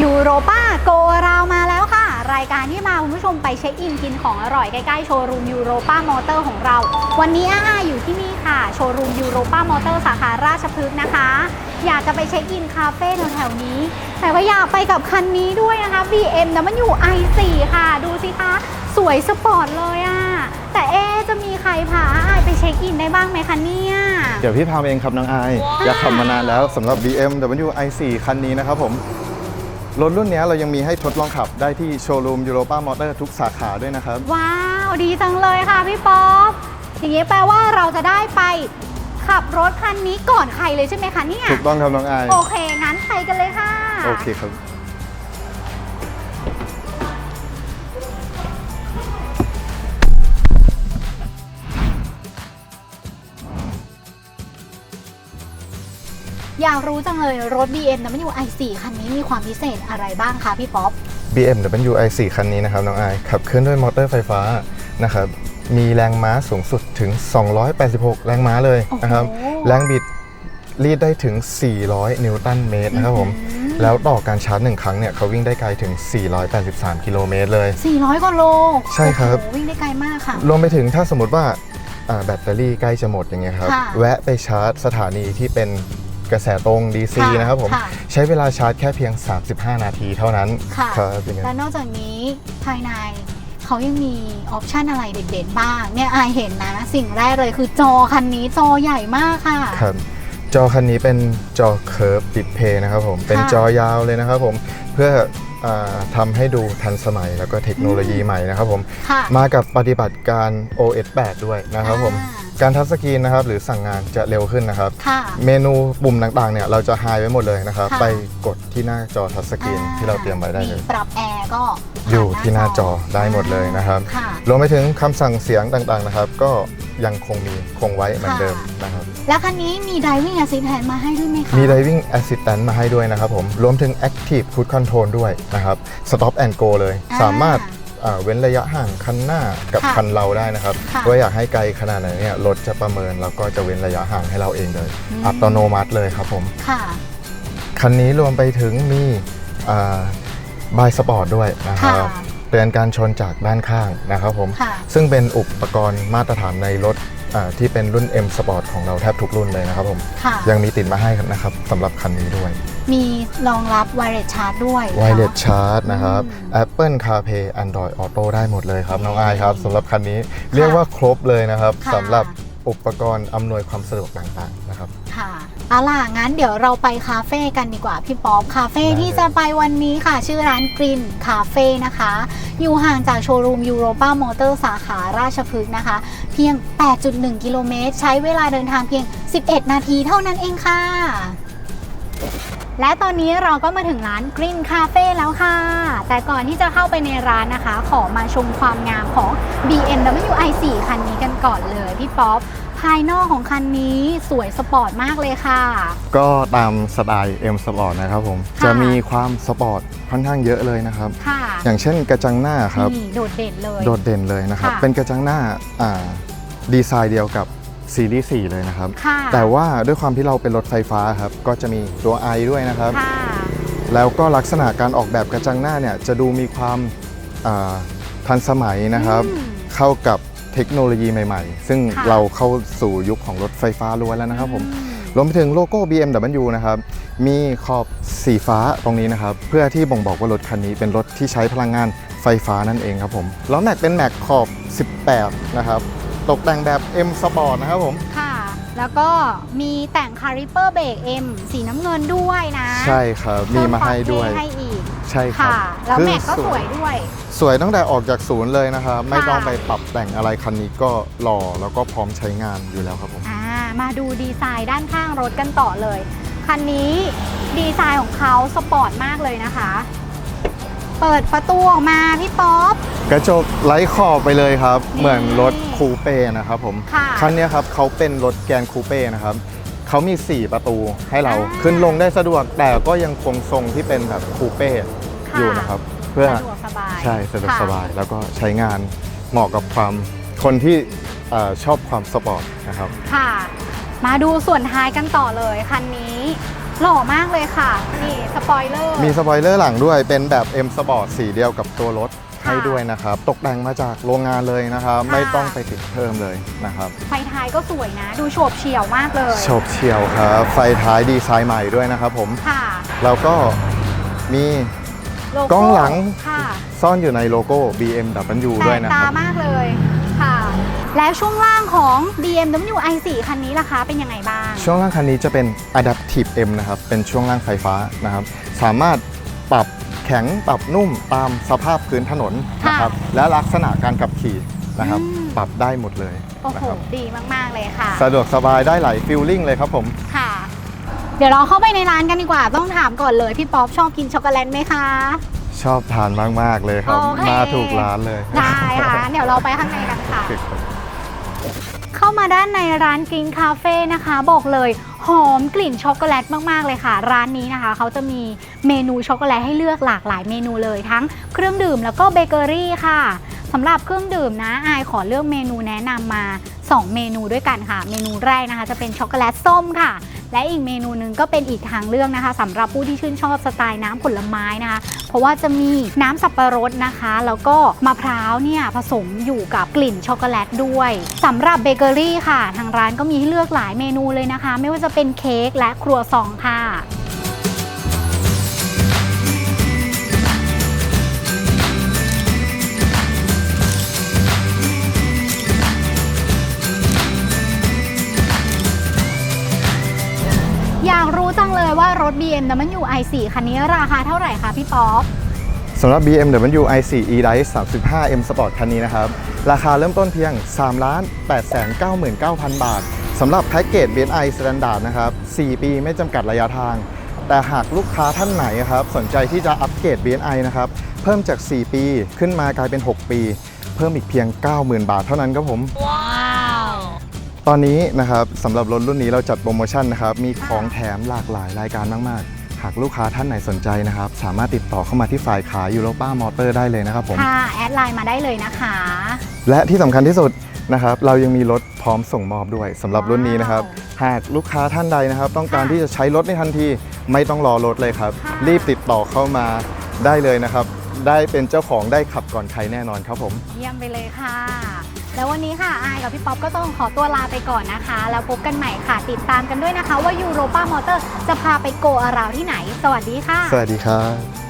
ยูโรป้าโกราวมาแล้วค่ะ รายการที่มาคุณผู้ชมไปเช็คอินกินของอร่อยใกล้ๆโชว์รูมยูโรป้ามอเตอร์ของเรา วันนี้อาอยู่ที่นี่ค่ะ โชว์รูมยูโรป้ามอเตอร์สาขาราชพฤกษ์นะคะ อยากจะไปเช็คอินคาเฟ่แถวๆนี้ แต่ว่าอยากไปกับคันนี้ด้วยนะคะ BMW i4 ค่ะ ดูสิคะ สวยสปอร์ตเลยอะแต่เอ๊จะมีใครพาอาไปเช็คอินได้บ้างไหมคะเนี่ยเดี๋ยวพี่พามาเองครับน้องอายอยากขับมานานแล้วสำหรับ BMW i4 คันนี้นะครับผม รถรุ่นนี้เรายังมีให้ทดลองขับได้ที่โชว์รูมยูโรป้ามอเตอร์ทุกสาขาด้วยนะครับ ว้าว ดีจังเลยค่ะพี่ป๊อปอย่างนี้แปลว่าเราจะได้ไปขับรถคันนี้ก่อนใครเลยใช่ไหมคะเนี่ย ถูกต้องครับน้องอาย โอเค งั้นไปกันเลยค่ะ โอเคครับ อยากรู้จังเลยรถ BMW i4 คันนี้มีความพิเศษอะไรบ้างคะพี่ป๊อป BMW i4 คันนี้นะครับน้องอายขับเคลื่อนด้วยมอเตอร์ไฟฟ้านะครับมีแรงม้าสูงสุดถึง 286 แรงม้าเลยนะครับโอ้โหแรงบิดรีดได้ถึง 400 นิวตันเมตรนะครับผมอืมแล้วต่อการชาร์จหนึ่งครั้งเนี่ยเขาวิ่งได้ไกลถึง 483 กิโลเมตรเลย 400กว่าโล ใช่ครับโอ้โหวิ่งได้ไกลมากค่ะ รวมไปถึงถ้าสมมติว่าอ่าแบตเตอรี่ใกล้จะหมดอย่างเงี้ยครับค่ะแวะไปชาร์จสถานีที่เป็น กระแสตรง DC ค่ะนะครับผม ค่ะ ใช้เวลาชาร์จแค่เพียง 35 นาทีเท่านั้นค่ะ ครับเป็นไง และนอกจากนี้ภายในเขายังมีออปชันอะไรเด่นๆบ้าง เนี่ยอายเห็นนะ สิ่งแรกเลยคือจอคันนี้จอใหญ่มากค่ะ ครับจอคันนี้เป็นจอเคิร์ฟดิสเพย์นะครับผม เป็นค่ะจอยาวเลยนะครับผม เพื่ออาทำให้ดูทันสมัยแล้วก็เทคโนโลยีใหม่นะครับผม ค่ะ มากับปฏิบัติการ OS 8 ด้วยนะครับผม อ่า การทัชสกรีนนะครับหรือสั่งงานจะเร็วขึ้นนะครับ ค่ะ เมนูปุ่มต่างๆเนี่ยเราจะไฮไว้หมดเลยนะครับ ค่ะ ไปกดที่หน้าจอทัชสกรีนที่เราเตรียมไว้ได้เลย มีปรับแอร์ก็อยู่ที่หน้าจอได้หมดเลยนะครับ ค่ะ รวมไปถึงคำสั่งเสียงต่างๆนะครับ ก็ยังคงมีคงไว้เหมือนเดิมนะครับ แล้วคันนี้มี driving assistant มาให้ด้วยไหมคะมี driving assistant มาให้ด้วยนะครับผม รวมถึง active cruise control ด้วยนะครับ stop and go เลย อ่าสามารถอ่า เว้นระยะห่างคันหน้ากับค่ะคันเราได้นะครับค่ะว่าอยากให้ไกลขนาดไหนเนี่ยรถจะประเมินแล้วก็จะเว้นระยะห่างให้เราเองเลยอืม อัตโนมัติเลยครับผม ค่ะ คันนี้รวมไปถึงมีบายสปอร์ตด้วยนะครับค่ะเตือนการชนจากด้านข้างนะครับผม ค่ะซึ่งเป็นอุปกรณ์มาตรฐานในรถอ่า ที่เป็นรุ่น M Sport ของเราแทบทุกรุ่นเลยนะครับผม ค่ะ ยังมีติดมาให้นะครับสำหรับคันนี้ด้วยมีรองรับ wireless charge ด้วย Wireless Charge นะครับอืม Apple CarPlay Android Auto ได้หมดเลยครับ น้องอายครับสำหรับคันนี้เรียกว่าครบเลยนะครับค่ะ สำหรับอุปกรณ์อำนวยความสะดวกต่างๆนะครับ ค่ะ เอาล่ะงั้นเดี๋ยวเราไปคาเฟ่กันดีกว่าพี่ป๊อปคาเฟ่ได้ที่จะไปวันนี้ค่ะ ชื่อร้านกรินคาเฟ่นะคะ อยู่ห่างจากโชว์รูมยูโรป้ามอเตอร์สาขาราชพฤกษ์นะคะ เพียง 8.1 กิโลเมตร ใช้เวลาเดินทางเพียง 11 นาทีเท่านั้นเองค่ะ และตอนนี้เราก็มาถึงร้านกรินคาเฟ่แล้วค่ะ แต่ก่อนที่จะเข้าไปในร้านนะคะ ขอมาชมความงามของ BMW i4 คันนี้กันก่อนเลยพี่ป๊อป ภายนอกของคันนี้สวยสปอร์ตมากเลยค่ะ ก็ตามสไตล์ M Sport นะครับผม ค่ะ จะมีความสปอร์ตค่อนข้างเยอะเลยนะครับ ค่ะอย่างเช่นกระจังหน้าครับ นี่โดดเด่นเลย โดดเด่นเลยนะครับ ค่ะ เป็นกระจังหน้าอ่าดีไซน์เดียวกับซีรีส์4เลยนะครับ ค่ะแต่ว่าด้วยความที่เราเป็นรถไฟฟ้าครับ ก็จะมีตัว i ด้วยนะครับ ค่ะ แล้วก็ลักษณะการออกแบบกระจังหน้าเนี่ยจะดูมีความอ่าทันสมัยนะครับ อืม เข้ากับ เทคโนโลยีใหม่ๆ ซึ่งค่ะเราเข้าสู่ยุคของรถไฟฟ้าล้วนแล้วนะครับผมอืรวมไปถึงโลโก้ BMW นะครับ มีขอบสีฟ้าตรงนี้นะครับ เพื่อที่บ่งบอกว่ารถคันนี้เป็นรถที่ใช้พลังงานไฟฟ้านั่นเองครับผม ล้อแม็กเป็นแม็กขอบ 18 นะครับ ตกแต่งแบบ M Sport นะครับผมค่ะ แล้วก็มีแต่งคาริเปอร์เบรก M สีน้ำเงินด้วยนะใช่ครับ มีมาให้ด้วย เพิ่ควเท่ให้อีกใช่ครับค่ะ แล้วคือแม็กก็สวยด้วย สวยตั้งแต่ออกจากศูนย์เลยนะครับ ไม่ค่ะต้องไปปรับแต่งอะไรคันนี้ก็หล่อแล้วก็พร้อมใช้งานอยู่แล้วครับผม อ่ามาดูดีไซน์ด้านข้างรถกันต่อเลย คันนี้ดีไซน์ของเขาสปอร์ตมากเลยนะคะ เปิดประตูออกมาพี่ป๊อป กระจกไร้ขอบไปเลยครับนี่เหมือนรถคูเป้นะครับผมค่ะ คันเนี้ยครับเขาเป็นรถแกนคูเป้นะครับเขามี 4 ประตูให้เราอ่าขึ้นลงได้สะดวก แต่ก็ยังคงทรงที่เป็นแบบคูเป้ค่ะอยู่นะครับ เพื่อ สะดวกสบายใช่สะดวกค่ะสบายแล้วก็ใช้งานเหมาะกับความคนที่เอ่อชอบความสปอร์ตนะครับ ค่ะ มาดูส่วนท้ายกันต่อเลยคันนี้ หล่อมากเลยค่ะ นี่สปอยเลอร์ มีสปอยเลอร์หลังด้วย เป็นแบบ M Sport สีเดียวกับตัวรถค่ะให้ด้วยนะครับ ตกแต่งมาจากโรงงานเลยนะครับ ค่ะ ไม่ต้องไปติดเพิ่มเลยนะครับไฟท้ายก็สวยนะ ดูโฉบเฉี่ยวมากเลย โฉบเฉี่ยวครับ ไฟท้ายดีไซน์ใหม่ด้วยนะครับผม ค่ะแล้วก็มีโลโกล้องหลัง ค่ะซ่อนอยู่ในโลโก้ BMW แปลด้วยกนะคตารับ มากเลยค่ะ แล้วช่วงล่างของ BMW i4 คันนี้ล่ะคะ เป็นยังไงบ้าง ช่วงล่างคันนี้จะเป็น Adaptive M นะครับ เป็นช่วงล่างไฟฟ้านะครับ สามารถปรับแข็งปรับนุ่มตามสภาพพื้นถนนนะครับ และลักษณะการขับขี่นะครับ อืม ปรับได้หมดเลยโอ้นะโห ครับ ดีมาก ๆ เลยค่ะ สะดวกสบายได้หลายฟิลลิ่งเลยครับผม ค่ะ เดี๋ยวเราเข้าไปในร้านกันดีกว่า ต้องถามก่อนเลย พี่ป๊อปชอบกินช็อกโกแลตไหมคะ ชอบทานมาก ๆ เลยครับ โอเค มาถูกร้านเลยได้ค่ะ เดี๋ยวเราไปข้างในกันค่ะ โอเคครับเข้า มาด้านในร้านกรีนคาเฟ่นะคะ บอกเลยหอมกลิ่นช็อกโกแลตมากๆเลยค่ะ ร้านนี้นะคะ เขาจะมีเมนูช็อกโกแลตให้เลือกหลากหลายเมนูเลยทั้งเครื่องดื่มแล้วก็เบเกอรี่ค่ะสำหรับเครื่องดื่มนะอายขอเลือกเมนูแนะนำมา 2 เมนูด้วยกันค่ะ เมนูแรกนะคะ จะเป็นช็อกโกแลตส้มค่ะ และอีกเมนูหนึ่งก็เป็นอีกทางเลือกนะคะสำหรับผู้ที่ชื่นชอบสไตล์น้ำผลไม้นะคะ เพราะว่าจะมีน้ำสับปะรดนะคะ แล้วก็มะพร้าวเนี่ยผสมอยู่กับกลิ่นช็อกโกแลตด้วยสำหรับเบเกอรี่ค่ะ ทางร้านก็มีให้เลือกหลายเมนูเลยนะคะ ไม่ว่าจะเป็นเค้กและครัวซองค่ะ รู้จังเลยว่ารถ BMW i4 คันนี้ราคาเท่าไหร่คะพี่ป๊อปสำหรับ BMW i4 e-Drive 35 M Sport คันนี้นะครับ ราคาเริ่มต้นเพียง 3 8 9 9 0 0 0 บาทสำหรับแพ็กเกจ BNI Standard นะครับ 4 ปีไม่จำกัดระยะทาง แต่หากลูกค้าท่านไหนครับ สนใจที่จะอัปเกรด BNI นะครับ เพิ่มจาก 4 ปีขึ้นมากลายเป็น 6 ปี เพิ่มอีกเพียง 90,000 บาทเท่านั้นครับผมว้า ตอนนี้นะครับสำหรับรถรุ่นนี้เราจัดโปรโมชั่นนะครับมีของแถมหลากหลายรายการมาก ๆ หากลูกค้าท่านไหนสนใจนะครับ สามารถติดต่อเข้ามาที่ฝ่ายขายยูโรป้ามอเตอร์ได้เลยนะครับผม ค่ะ แอดไลน์มาได้เลยนะคะ และที่สำคัญที่สุดนะครับเรายังมีรถพร้อมส่งมอบด้วยสำหรับรุ่นนี้นะครับ หากลูกค้าท่านใดนะครับ ต้องการค่ะที่จะใช้รถในทันทีไม่ต้องรอรถเลยครับค่ะรีบติดต่อเข้ามาได้เลยนะครับ ได้เป็นเจ้าของได้ขับก่อนใครแน่นอนครับผม เยี่ยมไปเลยค่ะ แล้ววันนี้ค่ะอายกับพี่ป๊อปก็ต้องขอตัวลาไปก่อนนะคะ แล้วพบกันใหม่ค่ะ ติดตามกันด้วยนะคะ ว่ายูโรป้ามอเตอร์จะพาไปโกอาราวที่ไหน สวัสดีค่ะ สวัสดีครับ